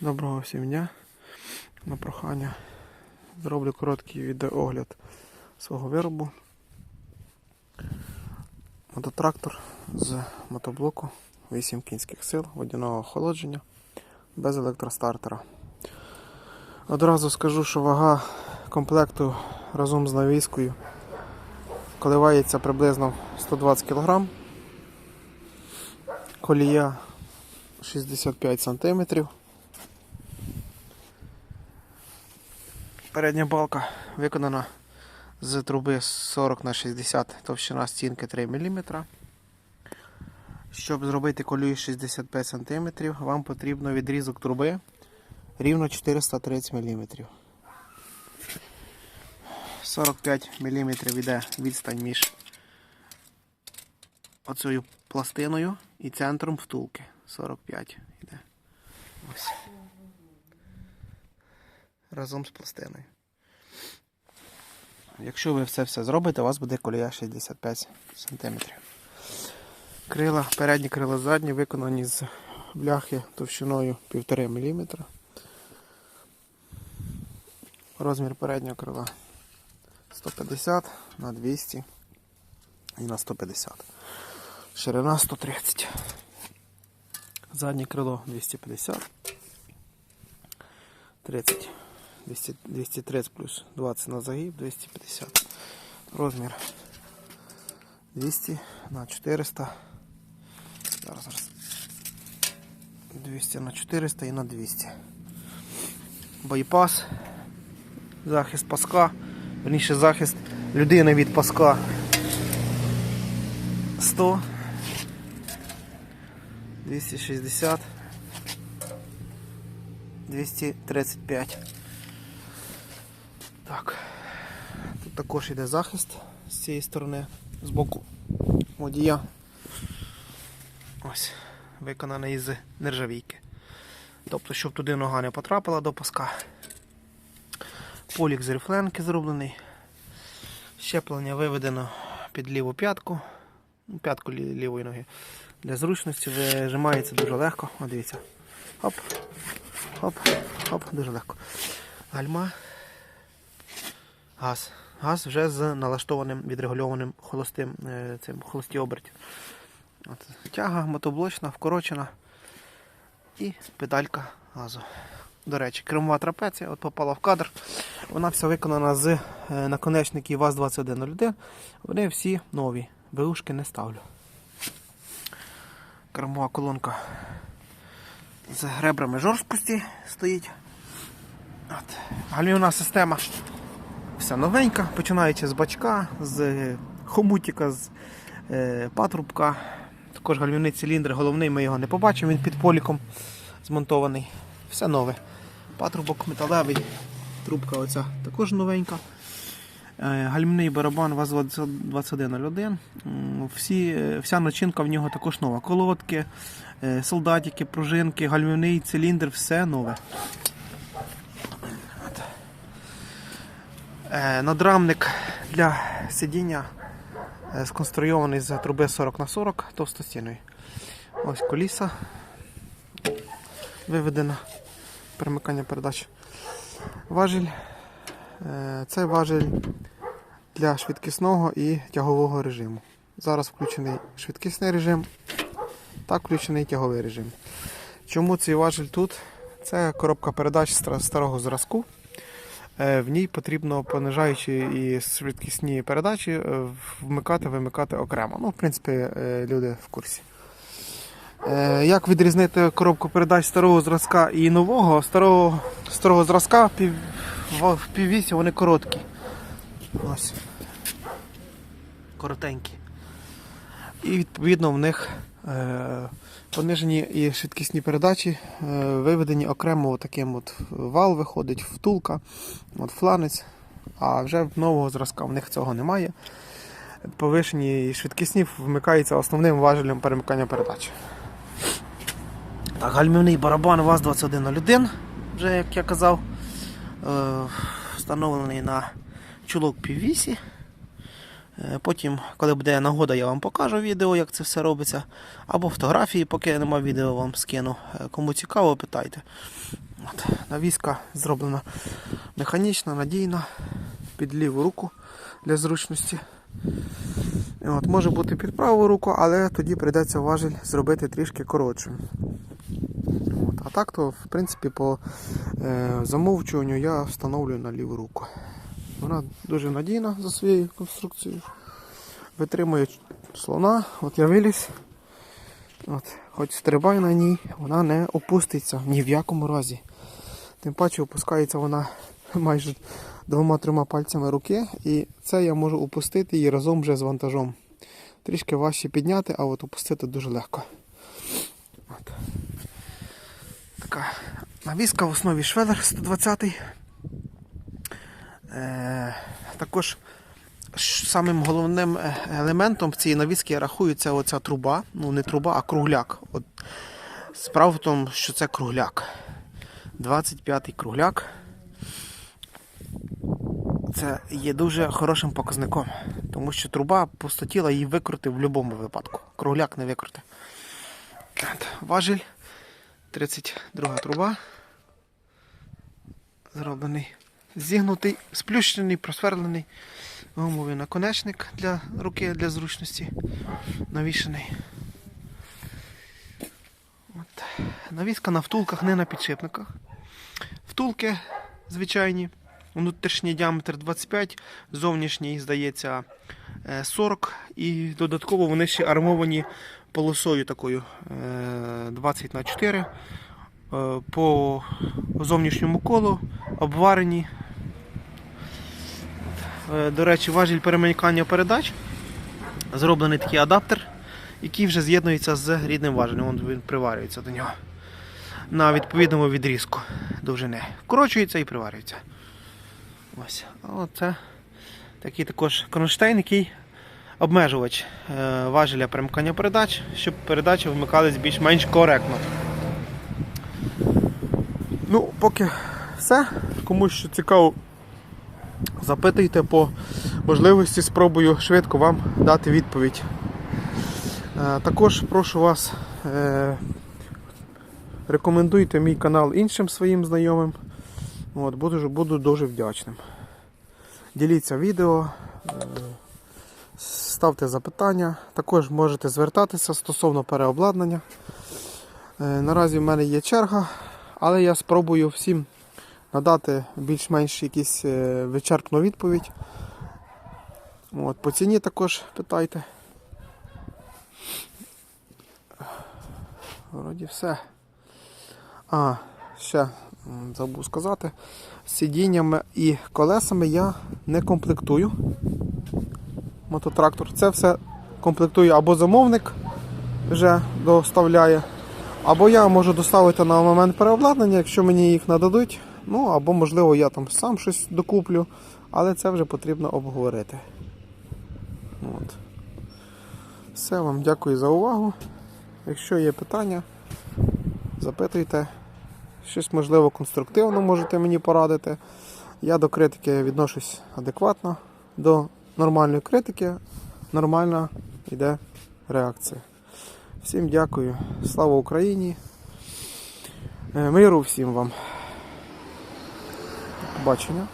Доброго всім дня. На прохання зроблю короткий відеоогляд свого виробу. Мототрактор з мотоблоку 8 кінських сил, водяного охолодження без електростартера. Одразу скажу, що вага комплекту разом з навіскою коливається приблизно 120 кг. Колія 65 см. Передня балка виконана з труби 40 на 60 товщина стінки 3 мм. Щоб зробити колію 65 см, вам потрібно відрізок труби рівно 430 мм. 45 мм йде відстань між оцею пластиною і центром втулки. 45 йде. Ось разом з пластиною. Якщо ви все все зробите, у вас буде колія 65 см. Крила, передні крила задні виконані з бляхи товщиною 1,5 мм. Розмір переднього крила 150 на 200 і на 150. Ширина 130. Заднє крило 250. 30. 200, 230 плюс 20 на загиб, 250. Розмір 200 на 400. Зараз, зараз. 200 на 400 і на 200. Байпас. Захист паска. Верніше захист людини від паска. 100. 260. 235. Так. Тут також йде захист з цієї сторони, з боку водія. Ось, виконаний із нержавійки. Тобто, щоб туди нога не потрапила до паска. Полік з рифленки зроблений. Щеплення виведено під ліву п'ятку. Ну, П'ятку лі- лівої ноги. Для зручності вижимається дуже легко. О, дивіться. Хоп. Хоп, хоп, дуже легко. Гальма. Газ. Газ вже з налаштованим відрегульованим холостим е, цим холості оберті. От. Тяга мотоблочна, вкорочена. І педалька газу. До речі, кермова трапеція от попала в кадр. Вона вся виконана з е, наконечників ВАЗ-2101. Вони всі нові. Беушки не ставлю. Кермова колонка з гребрами жорсткості стоїть. От. Гальмівна система вся новенька, починаючи з бачка, з хомутика, з е, патрубка. Також гальмівний циліндр, головний, ми його не побачимо, він під поліком змонтований. Все нове. Патрубок металевий, трубка оця також новенька. Е, Гальмівний барабан ВАЗ-2101. Всі, е, вся начинка в нього також нова. Колодки, е, солдатики, пружинки, гальмівний циліндр, все нове. От. Е, Надрамник для сидіння е, сконструйований з труби 40 на 40 товстостіною. Ось коліса виведено. Перемикання передач. Важіль. Е, Це важіль для швидкісного і тягового режиму. Зараз включений швидкісний режим та включений тяговий режим. Чому цей важіль тут? Це коробка передач старого зразку. Е, В ній потрібно понижаючі і швидкісні передачі е, вмикати, вимикати окремо. Ну, в принципі, е, люди в курсі. Як відрізнити коробку передач старого зразка і нового? Старого, старого зразка пів, в піввісі вони короткі. Ось. Коротенькі. І відповідно в них понижені і швидкісні передачі е, виведені окремо таким от вал виходить, втулка, от фланець. А вже нового зразка в них цього немає. Повишені і швидкісні вмикаються основним важелем перемикання передач. Так, гальмівний барабан ВАЗ-2101, вже як я казав, е, встановлений на чулок піввісі. Е, Потім, коли буде нагода, я вам покажу відео, як це все робиться. Або фотографії, поки нема відео, вам скину. Е, Кому цікаво, питайте. От, навіска зроблена механічна, надійна, під ліву руку для зручності. От, може бути під праву руку, але тоді прийдеться важіль зробити трішки коротшим. От, а так то, в принципі, по е, замовчуванню я встановлюю на ліву руку. Вона дуже надійна за своєю конструкцією. Витримує слона. От я виліз. От, хоч стрибай на ній, вона не опуститься ні в якому разі. Тим паче опускається вона майже двома-трьома пальцями руки, і це я можу опустити її разом вже з вантажом. Трішки важче підняти, а от опустити дуже легко. От. Така навіска в основі швелер 120 Е, також самим головним е, елементом цієї навіски рахується оця труба. Ну не труба, а кругляк. От, справа в тому, що це кругляк. 25-й кругляк. Це є дуже хорошим показником, тому що труба пустотіла її викрути в будь-якому випадку. Кругляк не викрути. Важіль 32 труба. Зроблений. Зігнутий, сплющений, просверлений. Гумовий наконечник для руки для зручності. Навішений. От. Навіска на втулках, не на підшипниках. Втулки звичайні. Внутрішній діаметр 25, зовнішній, здається, е, 40. І додатково вони ще армовані полосою такою е, 20 на 4 Е, по зовнішньому колу обварені. Е, До речі, важіль перемикання передач. Зроблений такий адаптер, який вже з'єднується з рідним важелем. Він приварюється до нього на відповідному відрізку довжини. Вкорочується і приварюється. Ось. А такий також кронштейн, який обмежувач е, важеля перемикання передач, щоб передачі вмикались більш-менш коректно. Ну, поки все. Комусь що цікаво, запитуйте по можливості, спробую швидко вам дати відповідь. Е, Також прошу вас, е, рекомендуйте мій канал іншим своїм знайомим. От, буду, буду дуже вдячним. Діліться відео, е, ставте запитання. Також можете звертатися стосовно переобладнання. Наразі в мене є черга, але я спробую всім надати більш-менш якісь е, вичерпну відповідь. От, по ціні також питайте. Вроді все. А, ще забув сказати. Сидіннями і колесами я не комплектую. Мототрактор. Це все комплектує або замовник вже доставляє, або я можу доставити на момент переобладнання, якщо мені їх нададуть. Ну, або, можливо, я там сам щось докуплю, але це вже потрібно обговорити. От. Все, вам дякую за увагу. Якщо є питання, запитуйте. Щось можливо конструктивно можете мені порадити. Я до критики відношусь адекватно. До нормальної критики нормальна йде реакція. Всім дякую. Слава Україні. Е, Миру всім вам. До побачення.